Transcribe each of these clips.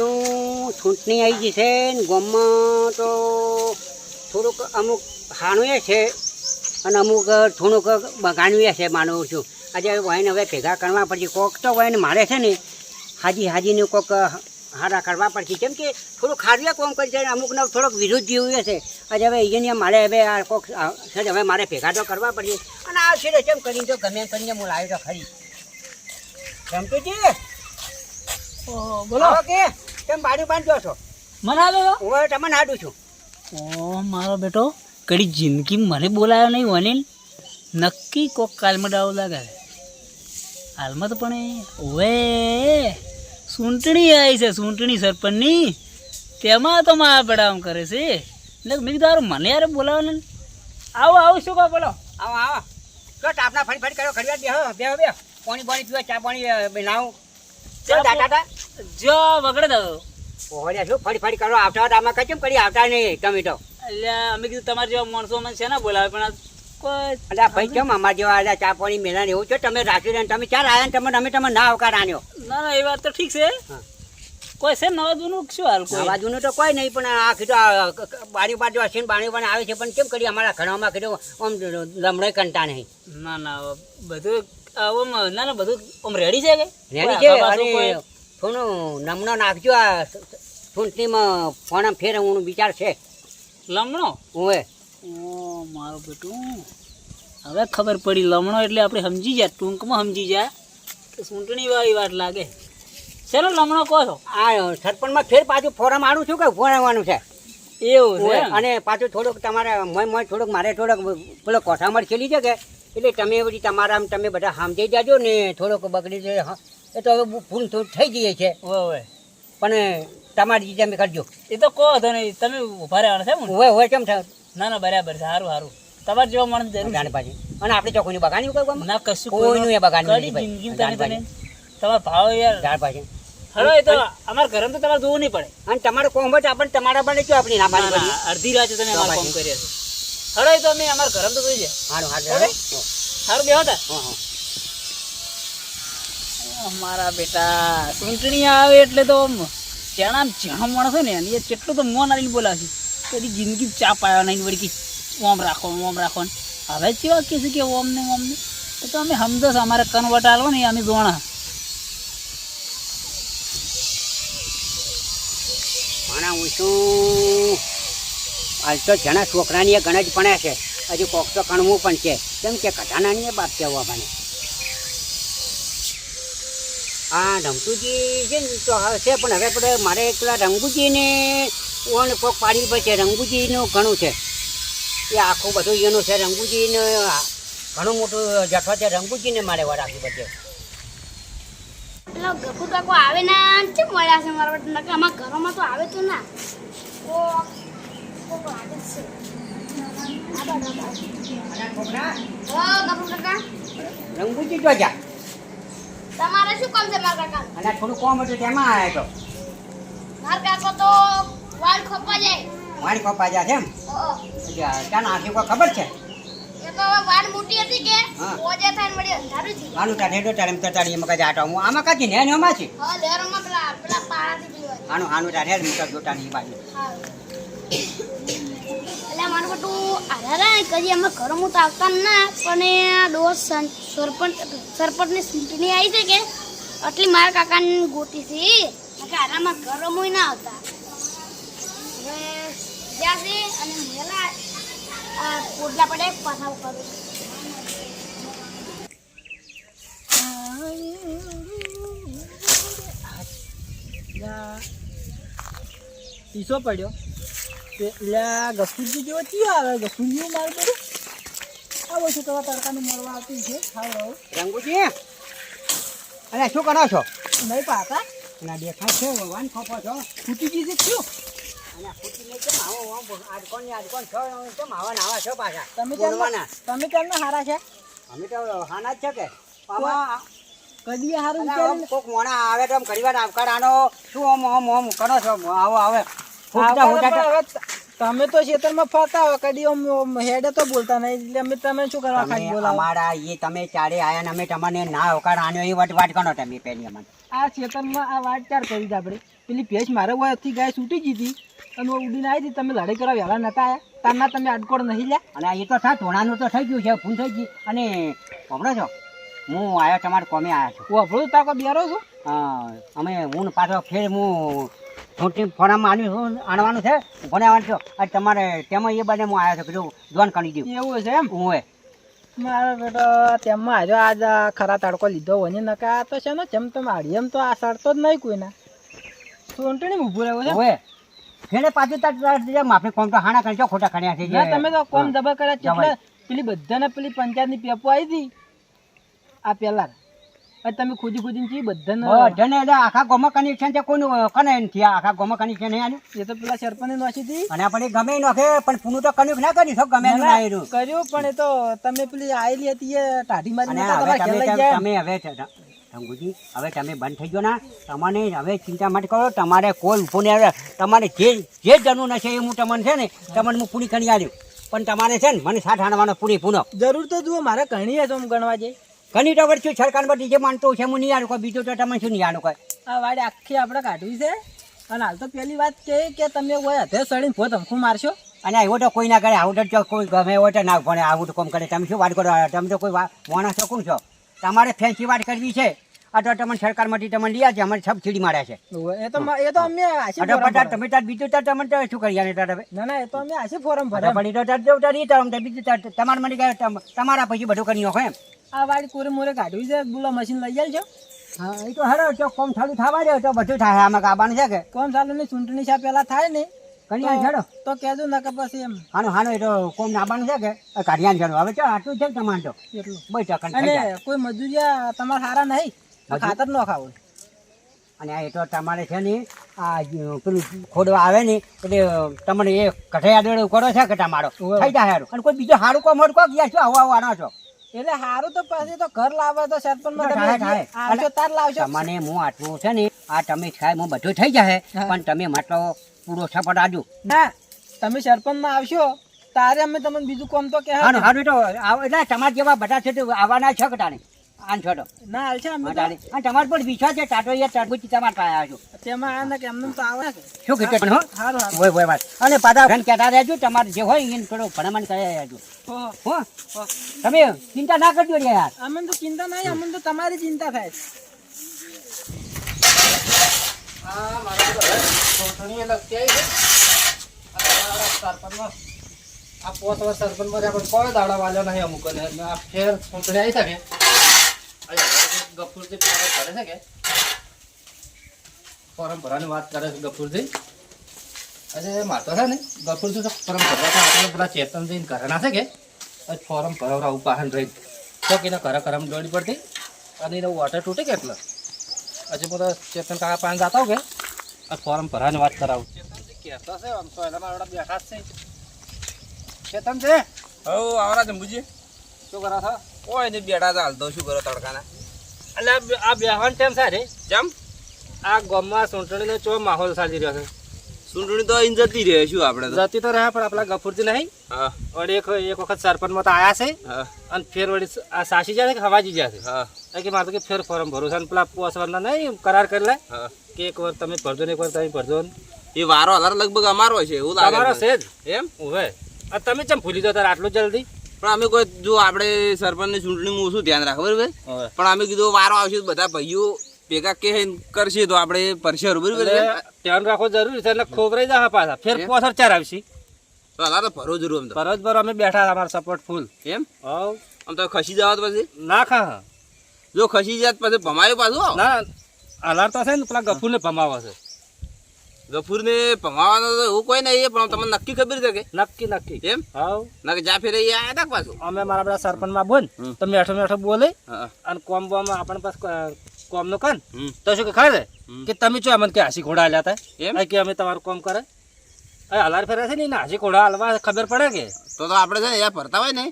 કીધું ચૂંટણી આવી ગઈ છે ને ગામમાં તો થોડુંક અમુક હાણુએ છે અને અમુક થોડુંક બગાડ્યું છે માનું છું. આજે વાઈને હવે ભેગા કરવા પડશે. કોક તો વાઈને મારે છે ને હાજી હાજીને કોક હારા કરવા પડશે. કેમ કે થોડુંક ખારિયા કોમ કરી છે ને અમુકને થોડોક વિરુદ્ધ જેવું છે. આજે હવે અહીંયા મારે હવે આ કોક છે હવે મારે ભેગા તો કરવા પડશે. અને આ છે કેમ કરીને તો ગમે કરીને હું લાવ્યો તો ખરી. રમતું છે? બોલો. કે? કેમ બાજુ બાંધો છો? મને આવ્યો હું તમને હાડું છું. ઓ મારો બેટો કડી જિંદગી મને બોલાયો નહીં અનિલ નક્કી કોક કાલમાં ડાવ લાગે. હાલમાં તો પણ ઓવે સૂંટણી આવી છે સૂંટણી સરપંચની. તેમાં તો મારા આમ કરે છે. એટલે મેં કીધું મને યાર બોલાવો ને આવો આવો શું કહો બોલો? આવો આવો. તો ટાપના ફરી ફરી કરો ઘડિયાળ બેહો બેહો બેહો. પાણી પાણી પીવા ચા પાણી બનાવું. ચા ચા દાદા તા જો વગડે દો ઓહળ્યા શું ફરી ફરી કરો આવતા આમાં કેમ કરી આવતા નહીં તમે તો. એટલે અમે કીધું તમારા જેવા માણસો મને છે ને બોલાવે પણ કોઈ ભાઈ કેમ અમારા જેવા આલ્યા ચા પાણી મેળા એવું છે? તમે રાખી રહ્યા તમે ચાર આવ્યા ને તમે? અમે તમે ના આવકાર આન્યો. ના ના એ વાત તો ઠીક છે. કોઈ છે નવા જૂનું? શું હાલ કોઈ? બાજુનું તો કોઈ નહીં પણ આ કીધું બારી બાજુ હશે બાણી બાણી આવે છે પણ કેમ કરી અમારા ઘણામાં કીધું આમ લમડે કંટા નહીં. ના ના બધું આમ ના ના બધું આમ રેડી છે કે? રેડી છે કોઈ- થોડું નમણો નાખજો આ ચૂંટણીમાં ફેર હું વિચાર છે. લમણો? ઓએ ઓ મારો બેટું. હવે ખબર પડી લમણો એટલે આપણે સમજી જાય ટૂંકમાં સમજી જાય કે ચૂંટણી વાળી વાત લાગે. ચલો લમણો કહો છો. આ સરપંચમાં ફેર પાછું ફોરમ આડું છું કે ફોરમવાનું છે? એવું છે અને પાછું થોડુંક તમારે મય મય થોડુંક મારે થોડોક પેલો કોઠામણ ખેલી છે કે? એટલે તમે બધી તમારા તમે બધા સમજી જાજો ને થોડોક બગડી જાય એ તો હવે ભૂલ થઈ જઈએ છે. પણ તમારી તમે કરજો. એ તો કહો તો નહીં. તમે ઊભા રહેવાના છે હોય ઓવે કેમ થાય? ના ના બરાબર છે. સારું સારું તમારે જેવા માણસ જરૂર જાણે પાછી. અને આપણે ચોખ્ખું બગાડ્યું કઈ ના કશું કોઈનું એ બગાડ્યું. જિંદગી તમે. તમારા ભાવ યાર. ઝાડ પાછી. હલો એ તો અમારા ઘરે તો તમારે જોવું નહીં પડે. અને તમારો કોમ હોય તો આપણને તમારા પણ જો આપણી ના પાડી અડધી રાતે તમે અમારા કોમ. કરીએ છે. હલો એ તો અમે અમારા ઘરે તો જોઈ જાય. હારું. સારું બેહો તા. હા હં. અમારા બેટા, ચૂંટણી આવે એટલે તો જણામ જ્યાં માણસ ને એની કેટલું તો મોન આવીને બોલાવશે કદી જિંદગી ચા પાયો નહીં વળી ઓમ રાખો ઓમ રાખો. ને હવે કેવા કે છે કે ઓમ ને ઓમ ને? તો અમે સમજો અમારે કન્વર્ટ આલો ને અમે ગોણા માણા, હું શું હાલ તો ઘણા છોકરાની એ જ ભણ્યા છે. હજુ કોક તો કણવું પણ છે. કેમ કે કઢાનાની બાપ કહેવા મને. આ રમતુજી છે ને તો છે પણ હવે આપણે મારે પેલા રંગુજીને ઓન કોક પાડી પડશે રંગુજીનું ઘણું છે. એ આખું બધું એનું છે રંગુજીને ઘણું મોટું જઠો છે. રંગુજીને મારે વાર રાખવી પડશે પેલો ગફુર કાકો આવે ના કેમ મળ્યા છે મારા નકર અમારા ઘરોમાં તો આવે તો ના. ઓ ઓ કાકા. રંગુજી જો જા. તમારે શું કામ છે મારા કાકા? અને થોડું કોમ હતું તેમાં આવ્યા તો. મારા કાકા તો વાળ ખોપા જાય. વાળ ખોપા જાય છે એમ? ત્યાં નાખ્યું કોઈ ખબર છે? આનું આનું આનું તારે હેડ મૂકો જોટાની એ બાજુ. મારું બધું આધાર કદી અમે હું તો આવતા ના, પણ દોસ્ત સરપંચ, સરપંચની ચૂંટણી આવી છે કે? આટલી મારા કાકાની ગોતી છે. આરામાં આરામાં હું ના આવતા. અને મેલા આ પડે પાછા કરું પીસો પડ્યો. એટલે ગફુરજી જેવો કયો આવે ગસુરજી મારું બધું. આવો છો તમારા તડકાનું મળવા આવતી છે. ખાવ રહો રંગુજી અરે શું કરો છો? નહીં પાતા અને દેખાય છે વાન ખોપો છો. ફૂટી ગઈ છે શું? ને તમે કેમ તમે કેમના હારા છે? અમે તો હાના જ છે કે? આમાં કદી હારું કોક મોણા આવે તો ઘણી વાર આવકાર આનો શું આમ આમ આમ કરો છો? આવો આવે. તમે તો ખેતરમાં ફરતા હો કદી હેડે તો બોલતા નહીં એટલે અમે તમે શું કરવા ખાલી બોલાવો? અમારા એ તમે ચારે આયા ને અમે તમને ના હોકાર આન્યો એ વટ વાટ કનો તમે પેલી અમને આ ખેતરમાં આ વાટ ચાર કરી આપણે પેલી ભેંસ મારે વાયથી ગાય છૂટી ગઈ અને ઉડીને આવી હતી તમે લડાઈ કરવા વહેલા નતા આવ્યા તારના તમે અડકોડ નહીં લ્યા. અને એ તો થા ધોણાનું તો થઈ ગયું છે ફૂલ થઈ ગઈ. અને પકડો છો? હું આવ્યો તમારે કોમે આવ્યા છું? વાપરું તાકો બેરો છું? હા, અમે હું પાછો ફેર હું છૂટી ફોનામાં આન્યું આણવાનું છે ભણાવવાનું છો. અને તમારે તેમાં એ બને હું આવ્યો છું કીધું જોન કરી દઉં. એવું છે એમ? હું મારો બેટો તેમાં આવ્યો આજ ખરા તડકો લીધો હોય ને નકા તો છે ને જેમ તો મારી એમ તો આ સડતો જ નહીં કોઈના. ચૂંટણી ઊભું રહ્યો છે? હવે ફેરે પાછું તાર માફી કોમ તો હાણા કરી છો ખોટા ખણ્યા છે તમે તો કોમ દબા કર્યા છે. પેલી બધાને પેલી પંચાયતની પેપો આવી હતી? આ પેલા તમે ખુદી ખુદી ચી બધાને. બધાને એટલે આખા ગોમાં કનેક્શન છે કોઈનું કને નથી. આખા ગોમાં કનેક્શન નહીં આલ્યું. એ તો પેલા સરપંચે નોખી હતી. અને આપણે ગમે નોખે પણ પૂનું તો કન્યું ના કરી ગમે એનું આયરું. કર્યું. પણ એ તો તમે પેલી આયેલી હતી એ ટાઢી મારી નતા તમે હવે ત- શંભુજી હવે તમે બંધ થઈ ગયો ના. તમને હવે ચિંતા માટે કરો તમારે કોલ નહીં આવે તમારે જે જે જરૂર છે એ હું તમને છે ને તમને હું પૂરી કરી આલ્યું. પણ તમારે છે ને મને સાઠ આણવાનો પૂરી પૂનો જરૂર તો જુઓ મારે ઘણી હશે હું ગણવા જાય ઘણી તો વર્ષ સરકાર બધી જે માનતો છે હું નહીં આનું કોઈ બીજું તો તમે શું નહીં આલું કોઈ? આ વાડી આખી આપણે કાઢવી છે. અને હાલ તો પેલી વાત કે કે તમે કોઈ હથે સડીને ભો ધમખું મારશો? અને આવો તો કોઈ ના કરે આવું તો કોઈ ગમે હોય તો ના ભણે આવું તો કોમ કરે. તમે શું વાત કરો? તમે તો કોઈ વા- માણસ તો કોણ છો? તમારે ફેન્સી વાત કરવી છે. આ તો સરકાર સરકારમાંથી તમને લઈ છે અમારે સબસિડી માર્યા છે. એ તો એ તો અમે આશી. તમે તાર બીજું તાર તમને તો શું કરી આને તાર ના ના એ તો અમે આશી ફોરમ ભરા પડી તો તાર દેવ તાર તાર બીજું તાર તમારે મને તમારા પછી બધું કરી નાખો એમ. આ વાડી કોરે મોરે કાઢવી છે બોલો મશીન લઈ જાય છે હા એ તો હેડો જો કોમ ચાલુ થવા દે તો બધું થાય આમાં કાબાનું છે કે? કોમ ચાલુ ની ચૂંટણી છે પેલા થાય ને. કણિયા હેડો તો કેજો ના કે પછી એમ. હાનો હાનો એ તો કોમ નાબાનું છે કે? આ કાઢી હવે ચો આટલું છે તમારે તો. એટલું. બે ટકા થઈ અને કોઈ મજૂરિયા તમારા સારા નહીં? ખાતર ન ખાવું અને આ એટલો તમારે છે ને આ પેલું ખોડવા આવે ને એટલે તમને એ કઠૈયા દેડો કરો છે કે તમારો? થઈ જાય હારું. અને કોઈ બીજો હારું કોમ તો કહો કે આવો આવું આનો છો. એટલે સારું તો પછી તો ઘર લાવે તો સરપંચ તાર લાવજો. મને હું આટલું છે ને આ તમે ખાય હું બધું થઈ જાય પણ તમે માટલો પૂરો સપોર્ટ આજો ના તમે સરપંચમાં આવશો તારે અમે તમને બીજું કોમ તો કે હારું હારું તો આવ- એટલે તમારા જેવા બધા છે આવવાના છે કે આન છોડો. ના હાલ છે અમે હા, તો. તારે. અને વિશ્વાસ છે ટાટો યાર તરબૂચ તમારે પાસે આવ્યો છું. તેમાં આ ને કે એમને તો આવે કે. શું કીધું પણ હો સારું સારું હોય હોય વાત. અને પાછા ઘન કહેતા રહેજો તમારે જે હોય એને થોડું ભણમણ કરી રહેજો. હો, હો. હો. તમે ચિંતા ના કરજો યાર. અમને તો ચિંતા નહીં અમને તો તમારી ચિંતા થાય. છે. આ પોત સરપંચ સરપંચમાં આપણે કોઈ દાડા વાલ્યો નહીં અમુક ને આ ફેર ચૂંટણી આવી શકે ગફુરજી ફોરમ ભરે છે કે? ફોરમ ભરવાની વાત કરે છે ગફુરજી અરે માતો છે ને? ગફુરથી તો ફોરમ ભરવા તો આપણે પેલા ચેતન ઘરે ના છે કે? ફોરમ ભરાવરા ઉપાહન રહી. તો કે ઘરે કરમ દોડી પડતી અને એનો વોટર તૂટે કે એટલે? હજી બધા ચેતન કાકા પાસે જતા કે? આ ફોરમ ભરવાની વાત કરાવું. ચેતનજી કહેતો છે આમ તો એના મારા બેઠા જ છે. ચેતન છે હવ આવરા જંબુજી. શું કરા છો? કોઈ નહીં બેઠા તો હાલતો શું કરો તડકાના? એટલે આ બેહવાન ટાઈમ છે રે ચમ આ ગામમાં ચૂંટણીનો ચો માહોલ ચાલી રહ્યો છે. ચૂંટણી તો અહીં જતી રહે શું આપણે જતી તો રહ્યા પણ આપણા ગફુરજી નહીં. વળી એક એક વખત સરપંચમાં તો આયા છે. અને ફેર વળી આ સાસી જાય કે હવાજી જાય છે? હા. કે મારે તો કે ફેર ફોર્મ ભરું છે. અને પેલા પોસવાના નહીં કરાર કરી લે કે એક વાર તમે ભરજો ને એક વાર તમે ભરજો ને. એ વારો હાલ લગભગ અમારો છે એવું લાગે તમારો છે. જ. એમ? હવે આ તમે ચમ ભૂલી દો તારે આટલું જલ્દી? પણ અમે કોઈ જો આપણે સરપંચની ચૂંટણીમાં ઓછું ધ્યાન રાખવું બરાબર? પણ અમે કીધું વારો આવશે તો બધા ભાઈઓ ભેગા કે કરશે તો આપણે પરસે બરાબર ધ્યાન રાખવો જરૂરી છે એટલે ખોબરાઈ જા પાછા. ફેર? પોસર ચાર આવશે હલાર તો ભરો જરૂર બરોજ બરો અમે બેઠા અમારો સપોર્ટ ફૂલ એમ? હવ. આમ તો ખસી જવા પછી? ના ખા. જો ખસી જાત પછી ભમાયો પાછું. ના અલાર તો છે ને પેલા ગફુરને ભમાવો છે ગફુરને ભમાવાનો તો એવું કોઈ નહીં પણ તમને નક્કી ખબર છે કે? નક્કી નક્કી. એમ? હાઉ ના કે જા ફેરે એ આયા તક પાછું? અમે મારા બધા સરપંચમાં બોલ. હમ. તો મેઠો મેઠો બોલે. અને કોમ બોમ આપણ પાસ કોમ નો કન. તો શું કે ખરે. કે તમે જો અમને કે હાસી ઘોડા હાલ્યા હતા એમ? કે અમે તમારું કોમ કરે. અરે હલાર ફેરે છે ને? એને હાસી ઘોડા હાલવા ખબર પડે કે? તો તો આપણે છે ને અહીંયા ભરતા હોય ને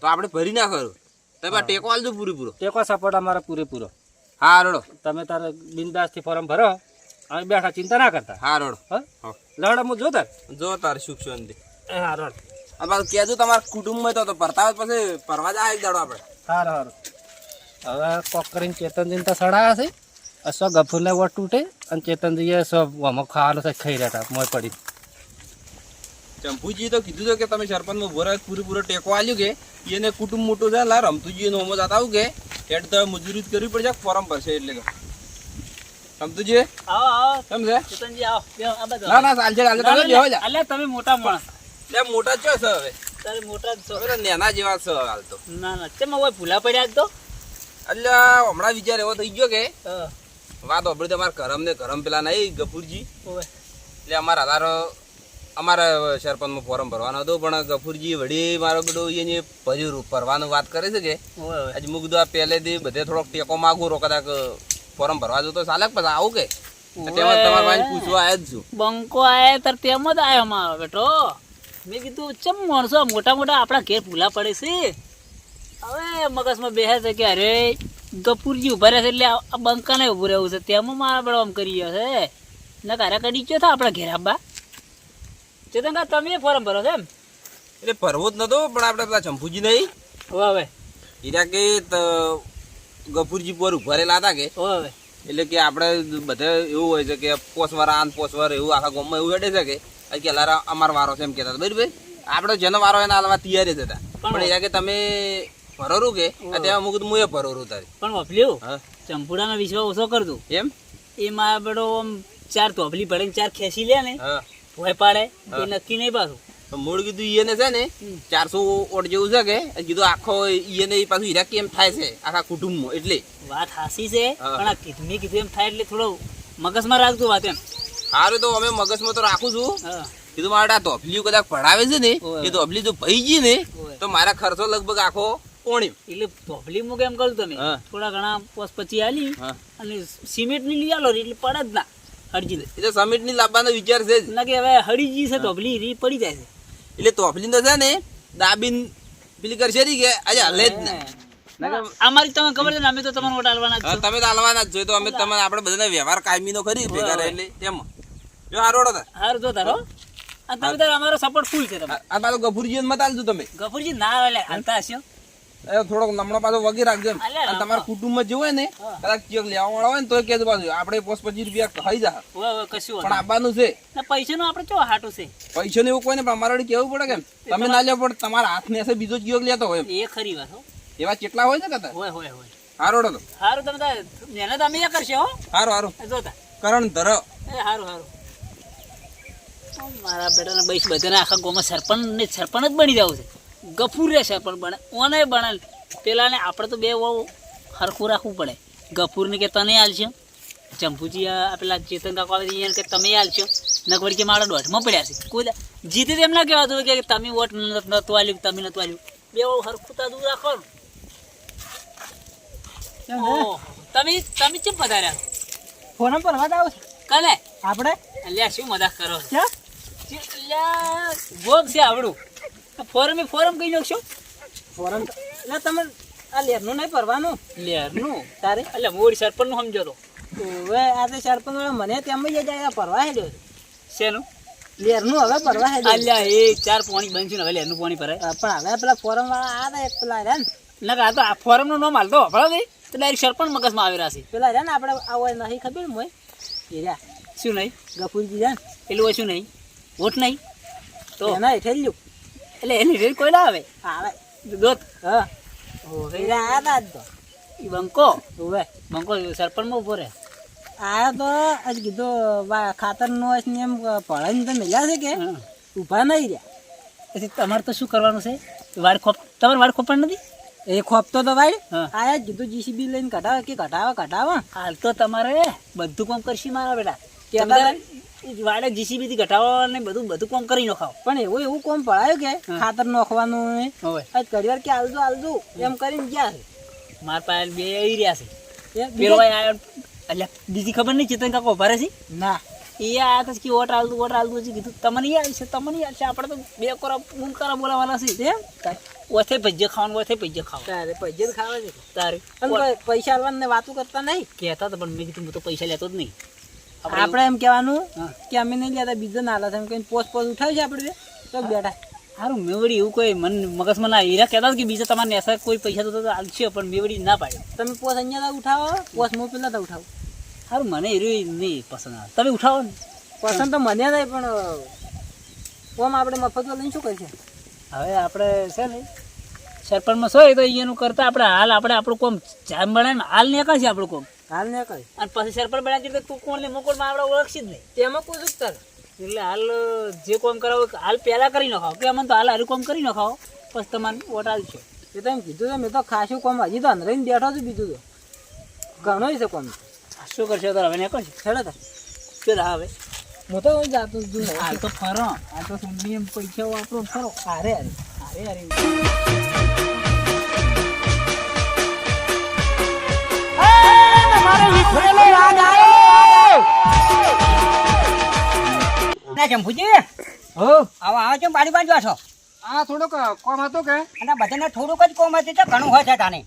તો આપણે ભરી ના ખરું. તમે ટેકો આલજો પૂરેપૂરો. ટેકો સપોર્ટ અમારો પૂરેપૂરો. હા રડો. તમે તારે બિંદાસથી ફોર્મ ભરો. અમે બેઠા ચિંતા ના કરતા. હા રોડ. હા? હા. લડ હું જોતા? જો તાર સુખ શાંતિ હા રોડ. આ બાજુ કહેજો તમારા કુટુંબમાં તો તો ભરતા હોય પછી પરવા જાય એક દાડો આપણે. હા રોડ. હવે કોક કરીને ચેતનજીને તો સડાયા છે. અસો ગફુરને વોટ તૂટે અને ચેતનજીએ સો આમાં ખાવાનું છે ખાઈ રહ્યા હતા મોય પડી. ચંપુજી તો કીધું તો કે તમે સરપંચમાં ભોરા પૂરેપૂરો ટેકો આલ્યું કે એને કુટુંબ મોટું છે લા રમતુજી નો હોમો જતા આવું કે હેડ તો મજૂરી કરવી પડશે ફોરમ ભરશે એટલે તો આવો આવો. કેમ છે? ચેતનજી આવો. આ બાજુ ના ના ચાલશે ચાલશે. તમે બેહો જા. અલ્યા તમે મોટા માણસ. લે મોટા છો છે હવે? તારે મોટા છો. તો નેના જેવા છે હાલ તો. ના હવે ભૂલા પડ્યા તો? એટલે હમણાં વિચાર એવો થઈ ગયો કે વાત આપણે તમારા કરમ ને કરમ પેલા નહીં ગફુરજી. એટલે અમારા આધાર અમારા સરપંચમાં ફોરમ ભરવાનો હતો પણ ગફુરજી વળી મારો બધો એને ભર્યું ભરવાનું વાત કરે છે કે? ઓવે. મુક દો પહેલેથી બધે થોડોક ટેકો માગું રો કદાચ ફોરમ ભરવા જતો તો ચાલે પછી આવું કે? તેમાં તમારા ભાઈ પૂછવા આવ્યા જ છું. બંકો આયા તાર તેમ જ આયો મારો બેટો. મેં કીધું ચમ માણસો મોટા મોટા આપણા ઘેર ભૂલા પડે છે? હવે મગજમાં બેસે છે કે અરે ગપુરજી ઊભા રહેશે છે એટલે આ બંકાને ઉભું રહેવું છે. તેમાં મારા બેડો આમ કરી ગયો છે. ને કારા કડી ગયો થાય આપણા ઘેર આબા? ચેતન કા તમે ફોર્મ ભરો છો એમ? એટલે ભરવો જ નતો પણ આપણે પેલા ચંપુજી નહીં. હવે હવે. હીરા કે ગફુરજી પર ઊભા રહેલા હતા કે? એટલે કે આપણે બધે એવું હોય છે કે પોસવાર આન પોસવાર એવું આખા ગામમાં એવું હેડે છે કે? કે લારા અમારો વારો છે એમ કહેતા હતા. બરાબર આપણે જેનો વારો એને હાલવા તૈયાર જ હતા. પણ- એ કે તમે ભરોરું કે? ત્યાં અમુક હું એ ભરોરું તારી. પણ વફલ્યું હા. ચંપુડાનો વિશ્વાસ ઓછો કરતું એમ? એમાં મારા આમ ચાર તોફલી પડે ને ચાર ખેંચી લે ને ભોય પાડે એ નક્કી નહીં પાછું. મૂળ કીધું ઈએને છે ને ચારસો ઓટ જેવું છે કે કીધું આખો ઈએને પાછું હીરા કેમ થાય છે આખા કુટુંબમાં એટલે. વાત હાસી છે પણ આ કીધું મેં કીધું એમ થાય એટલે થોડો મગજમાં રાખતું વાત એમ. સારું તો અમે મગજમાં તો રાખું છું. કીધું મારા તોફલીઓ કદાચ પડાવે છે ને એ તોફલી જો ભઈ ગઈ ને તો મારા ખર્ચો લગભગ આખો પોણી એટલે તોફલી મૂકે એમ કરું તમે? થોડા ઘણા પોસ પછી આલી અને સિમેન્ટની લઈ આલો એટલે પડે જ ના હરજી એટલે એ તો સમિટની લાવવાનો વિચાર છે કે હવે હળીજી છે તોફલી રી પડી જાય છે. એટલે તોફલી તો છે ને દાબીન પેલી કરશે કે આજે હલે જ ને. અમારી તમને ખબર છે ને અમે તો તમારે વોટ આલવાના જ તમે તો હાલવાના જ જોઈએ તો અમે તમારે આપણે બધાને વ્યવહાર કાયમી નો કરી ભેગા એટલે તેમાં જો હારો હારું જો તારો. અને તમે તારો અમારો સપોર્ટ ફૂલ છે તમે આ મારો ગફુરજી મત આલજો તમે. ગફુરજી ના આવે હાલતા હશો? થોડોક નમણો પાછો વગી રાખજો એમ. અને તમારા કુટુંબમાં જેવું હોય ને કદાચ ચેક લેવા વાળા હોય ને તો કહેજો પાછું આપણે પોસ પચીસ રૂપિયા ખાઈ જા. કશું પણ આપવાનું છે. પૈસા નું પૈસાનું આપણે ચો હાટું છે? પૈસા ને એવું કોઈ ને પણ અમારે કેવું પડે કેમ તમે ના લેવો પણ તમારા હાથ ને હશે બીજો ચેક લેતો હોય એ ખરી વાત એવા કેટલા હોય છે કદાચ હોય હોય હોય. હારો તો. હારું તમે મહેનત અમે કરશે હો. હારું હારું. જોતા. કરણ ધર. હારું હારું. મારા બેટાને બૈસ બધાને આખા ગોમાં સરપંચ ને સરપંચ જ બની જવું છે. ગફુર છે પણ બને ઓને બને. પેલાને આપણે તો બે બહુ હરખું રાખવું પડે. ગફુરને કે તને હાલશે ચંપુજી આ પેલા ચેતન કાકા આવે કે તમે હાલશો નકવડી કે મારા દોઢમાં પડ્યા છે. કોઈ જીતે એમ ના કહેવાતું કે તમે વોટ નતું આલ્યું તમે નતું આલ્યું. બે બહુ હરખું તાદું રાખો. ને ઓહ, તમે તમે ચેમ પધાર્યા? ફોન પર વાત આવું કને આપણે? અલ્યા શું મજાક કરો છો? અલ્યા ભોગ છે આવડું. ફોરમ એ ફોરમ કઈ નાખશો? ફોરમ? એટલે તમે આ લેરનું નહીં ભરવાનું. લેરનું? તારે? એટલે મોડી સરપંચનું સમજો તો. હવે આ તે સરપંચ મને તેમ જ જાય ભરવા હેડ્યો. શેનું? લેરનું હવે ભરવા હેડ્યો અલ્યા એ ચાર પાણી બનશું ને હવે લેરનું પાણી ભરાય. પણ હવે પેલા ફોરમ વાળા આ એક પેલા રહ્યા ને. ના આ તો આ ફોરમનું નામ હાલતો ભરો દે તો ડાયરેક્ટ સરપંચ મગજમાં આવી રહ્યા છે. પેલા રહ્યા ને આપણે આવો નહીં ખબર મોય એ રહ્યા. શું નહીં? ગફુરજી રહ્યા પેલું હોય શું નહીં? વોટ નહીં? તો? ને એના હેઠે લ્યું. એટલે એની રીલ કોઈ ના આવે. આવે. દોત. હા. એ તા. બંકો. હવે. બંકો સરપંચમાં ઊભો રહે. આયા તો આજ કીધું ખાતરનો એમ ભળાઈને તો મેલ્યા છે કે? ઊભા નહીં રહ્યા. પછી તમારે તો શું કરવાનું છે? વાડ ખોપ તમારે વાડ ખોપણ નથી? એ ખોપતો તો હા. આયા કીધું જીસીબી લઈને કઢાવે કે કઢાવે કઢાવે. હાલ તો તમારે બધું કામ કરશી મારા બેટા. ઈ વાડે જીસીબી થી ઘટાડો ને બધું બધું કોમ કરી નખાવ પણ એવું એવું કોમ પડાયું કે? ખાતર નોખવાનું આજ ઘડી વાર કે આલજો આલજો. એમ કરીને ગયા મારા પાસે બે આવી રહ્યા છે. છે પેલો એટલે બીજી ખબર નહીં ચેતન કાકો ભરે છે ના. એ આ તો કે ઓટ આલતું ઓટ આલતું હજી કીધું તમને યાદ છે તમને યાદ છે આપણે તો બે કોરા કરો બોલાવાના છે. એમ? ઓથે ભજ્જે ખાવાનું ઓથે ભજ્જે ખાવ તારે જ ખાવા છે. તારે પૈસા આલવાની વાતું કરતા નહીં? કહેતા તો પણ મેં કીધું હું તો પૈસા લેતો જ નહીં. આપણે એમ કહેવાનું. કે અમે નહીં લેતા બીજો ના લાતા. એમ કહીને પોસ્ટ પોસ્ટ ઉઠાવી છે આપણે? તો બેઠા. સારું મેવડી એવું કોઈ મન મગજમાં ના હીરા કહેતા હતા કે બીજા તમારે નેસા કોઈ પૈસા તો આલશે પણ મેવડી ના પાડ્યો તમે પોસ્ટ અહીંયા તા ઉઠાવો પોસ્ટ હું પેલા ઉઠાવો. સારું મને એ નહીં પસંદ આવે. તમે ઉઠાવો ને. પસંદ તો મને નહીં પણ ઓમ આપણે મફતમાં લઈને શું કરશે? હવે આપણે છે ને સરપંચમાં શું તો એનું કરતા આપણે હાલ આપણે આપણું કોમ જામ બનાવીને હાલ નીકળશે આપણું કોમ. હાલ ને કઈ અને પછી સરપંચ બનાવી તો તું કોણ ને મોકોળમાં આપણે ઓળખશી જ નહીં. તેમાં કોઈ શું તાર એટલે હાલ જે કોમ કરાવો હાલ પહેલા કરી નખાવો કે અમને તો હાલ હારું કોમ કરી નખાવો પછી તમારે વોટ આવશે એ તો એમ કીધું છે મેં તો ખાસું કોમ હજી તો અંદરને બેઠો છું બીજું તો. ઘણો છે કોમ. શું કરશે તો હવે નીકળશે? છેડે તો ચલ હવે. હું તો જાતો જ છું. હાલ તો ફરો. હાલ તો સુંદરી એમ પૈસા વાપરો ફરો. હારે હારે. હારે અરે જંભુજી હો. આવો આવો છો બારી બાજુ છો? આ થોડોક કોમ હતો કે? અને બધાને થોડુંક જ કોમ હતી તો ઘણું હોય છે તાને.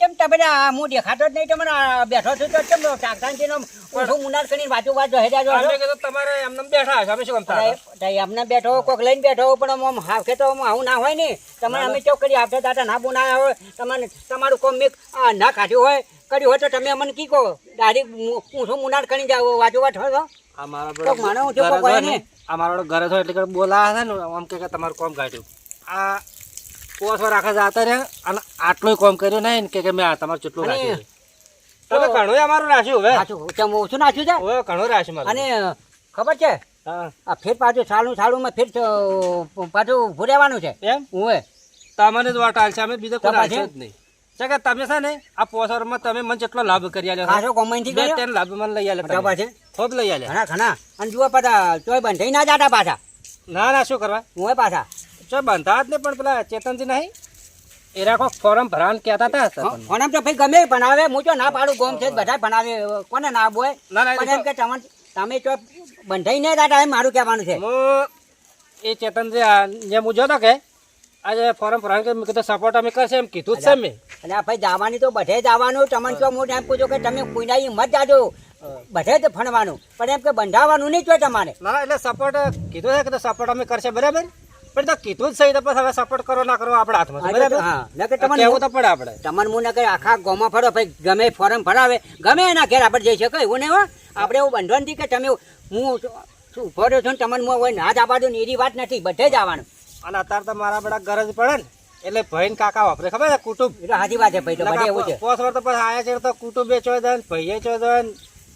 કેમ તમે હું દેખાતો જ નહીં તમને બેઠો છું તો કેમ ટાકટાંચીનો ઓછું મુનાર કરીને વાંચો વાંચો હેડા જો તમારે એમને બેઠા છે અમે શું બેઠો કોક લઈને બેઠો પણ આમ તો આવું ના હોય ને. તમારે અમે ચોક કરી હાફે દાતા ના બોના હોય તમારે તમારું કોમ મેં ના કાઢ્યું હોય કર્યું હોય તો તમે અમને કી કહો? ડાયરેક્ટ ઊંધું મુનાડ કરીને જાવ વાંચો વાટ છો આ માનો ઊંચો કોક હોય ને. અમારો ઘરે છો એટલે બોલા છે ને આમ કે તમારું કોમ કાઢ્યું. આ પોસ વાર આખા જતા રહ્યા અને આટલું કોમ કર્યું નહીં કે કે મેં આ તમારું ચેટલું રાખ્યું તમે ઘણું અમારું રાખ્યું હવે. સાચું ઓછું નાખ્યું છે? હવે ઘણું રાખ્યું મારું. અને ખબર છે? હા. આ ફેર પાછું સાલું સાલુંમાં ફેર પાછું ભૂરેવાનું છે. એમ? હું તમને જ વાટ હાલશે અમે બીજો કોઈ રાખ્યું રાખ્યો જ નહીં. છે કે તમે છે ને આ પોસરમાં તમે મને જેટલો લાભ કરી આલ્યો ખાસો કોમેન્ટથી બે કર્યો? તેન લાભ મને લઈ આલ્યા બરાબર. છે. ખૂબ લઈ આલ્યા. ઘણા ઘણા. અને જુઓ પાછા ચોય બંધાઈ ના જાતા પાછા. ના ના શું કરવા? હું પાછા. ચોય બંધા જ ને પણ પેલા ચેતનજી નહીં? એ રાખો ફોરમ ભરાન કહેતા હતા ફોરમ તો ભાઈ ગમે ભણાવે હું તો ના પાડું ગોમ છે બધા ભણાવે. કોને ના બોય? ના, ના, એમ કે તમે તમે ચોય બંધાઈ ને જાતા એમ મારું કહેવાનું છે. હું એ ચેતનજી જે હું જોતો કે આજે ફોરમ ભરાવાનું કે મેં કીધું સપોર્ટ અમે કરશે એમ કીધું જ છે મેં. અને ભાઈ જવાની તો બધે જવાનું. તમને તો હું એમ પૂછું કે તમે કોઈના મત જાજો. બધે જ ભણવાનું. પણ એમ કે બંધાવાનું નહીં જોઈએ તમારે. ના ના એટલે સપોર્ટ કીધું છે કે સપોર્ટ અમે કરશે બરાબર? પણ તો કીધું જ સહી તો પછી હવે સપોર્ટ કરો ના કરો આપણા હાથમાં બરાબર? હા. કે તમને એવું તો પડે આપણે? તમને હું કે આખા ગોમાં ફરો ભાઈ ગમે ફોરમ ભરાવે. ગમે એના ઘેર આપણે જઈ શકે એવું નહીં હો. આપણે એવું બંધવાનથી કે તમે હું શું ઊભો રહ્યો છું ને તમને હું ના જ આપવા દઉં ને એની વાત નથી. બધે જ આવવાનું અને અત્યારે તો મારા બધા ગરજ પડે ને એટલે ભાઈ ને કાકા વાપરે. ખબર છે કુટુંબ? એટલે હાજી વાત છે ભાઈ તો બધે એવું છે. પોસ વાર તો પછી આયા છે તો કુટુંબ એ ચોય દન ભાઈએ ચો દન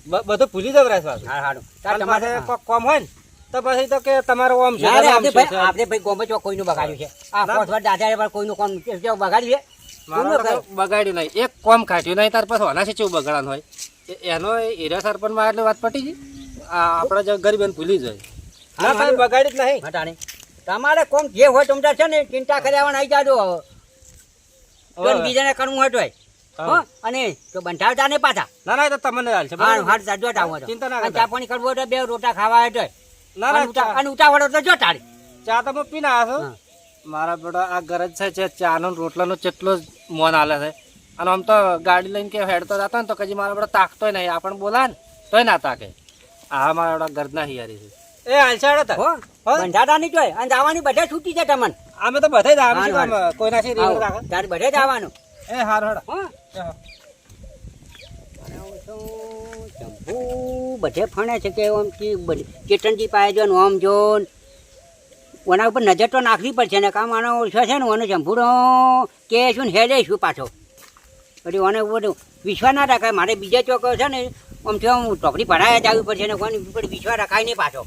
બ- બધું ભૂલી જવરાશ રહેશે હા હાડું તમારે કોક કોમ હોય ને તો પછી તો કે તમારો ઓમ છે આપણે ભાઈ આપણે ભાઈ ગોમે ચોક કોઈનું બગાડ્યું છે. આ પોસ વાર દાદા પર કોઈનું કોમ જો બગાડ્યું છે? બગાડ્યું? નહીં. એક કોમ ખાટ્યું નહીં તાર પછી હોના છે ચેવું બગાડવાનું હોય? એનો હીરા સરપંચમાં એટલે વાત પટી ગઈ? આ આપણા જે ગરીબ ભૂલી જાય. ના બગાડ્યું જ નહીં. હટાણે તમારે કોમ જે હોય તમતાર છે ને ચિંતા કર્યા આવી જાજો. હવે. બીજાને કરવું હોય તોય. અને તો બંધાવતા ને પાછા. ના ના તો તમને હાલ છે હા સાજો ટાવો તો. ચિંતા ના ચા પાણી કરવું હોય તો બે રોટા ખાવા હોય તોય. ના ના અને ઉતાવળ તો જો તારી ચા તો હું પીને આસો મારા બેટા આ ગરજ છે ચા ચાનો રોટલા રોટલાનો કેટલો મોન આલે છે. અને આમ તો ગાડી લઈને કે હેડતો જતો ને તો કજી મારા બધા તાકતોય નહીં. આપણને બોલા ને તોય ના તાકે. આ મારા બેટા ગરજના હિયારી છે. એ હાલ હતા હો? બંધાતા નહીં તોય અને જવાની બધે છૂટી છે તમને. અમે તો બધે જ આવે છે હારું, કોઈના છે તારે બધે જવાનું. એ હાર હેડો. ચંપુ બધે ફણે છે કે આમ ચેતનજી પાસે જો ને આમ જો ઓના ઉપર નજર તો નાખવી પડશે ને કામ આનો ઓછો છે ને ઓનો ચંપુડો કે શું ને હેડે શું પાછો. પછી ઓને ઉપર વિશ્વાસ ના રાખાય. મારે બીજા ચોક છે ને આમ છે હું ટોકરી ભરાયા જ પડશે ને કોની ઉપર વિશ્વાસ રાખાય નહીં પાછો.